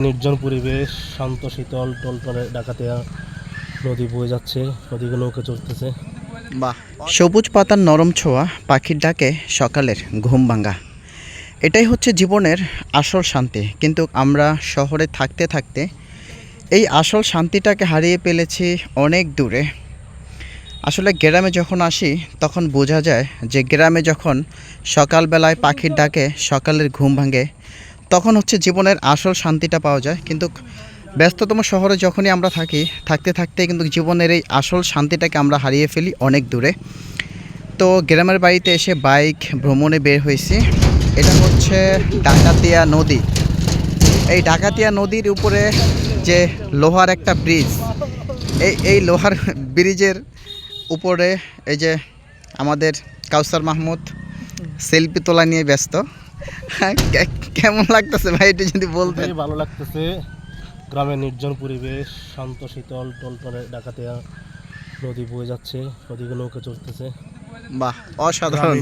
নির্জন পরিবেশ, শান্ত, শীতল টলটলে ডাকাতিয়া নদী বয়ে যাচ্ছে নদীকে নৌকে চলতেছে বাহ। সবুজ পাতার নরম ছোঁয়া, পাখির ডাকে সকালের ঘুম ভাঙা। এটাই হচ্ছে জীবনের আসল শান্তি। কিন্তু আমরা শহরে থাকতে থাকতে এই আসল শান্তিটাকে হারিয়ে ফেলেছি অনেক দূরে। আসলে গ্রামে যখন আসি, তখন বোঝা যায় যে গ্রামে যখন সকালবেলায় পাখির ডাকে সকালের ঘুম ভাঙে তখন হচ্ছে জীবনের আসল শান্তিটা পাওয়া যায়। কিন্তু ব্যস্ততম শহরে যখনই আমরা থাকি, থাকতে থাকতে কিন্তু জীবনের এই আসল শান্তিটাকে আমরা হারিয়ে ফেলি অনেক দূরে। তো গ্রামের বাড়িতে এসে বাইক ভ্রমণে বের হয়েছি। এটা হচ্ছে ডাকাতিয়া নদী। এই ডাকাতিয়া নদীর উপরে যে লোহার একটা ব্রিজ এই এই লোহার ব্রিজের উপরে এই যে আমাদের কাউসার মাহমুদ সেলফি তোলা নিয়ে ব্যস্ত। কেমন লাগতেছে ভাই এটা যদি বলতে ভালো লাগতেছে। গ্রামের নির্জন পরিবেশ শান্ত শীতল টলটলে ডাকাতে নদী বয়ে যাচ্ছে নদীগুলো ওকে চলতেছে। বাহ অসাধারণ।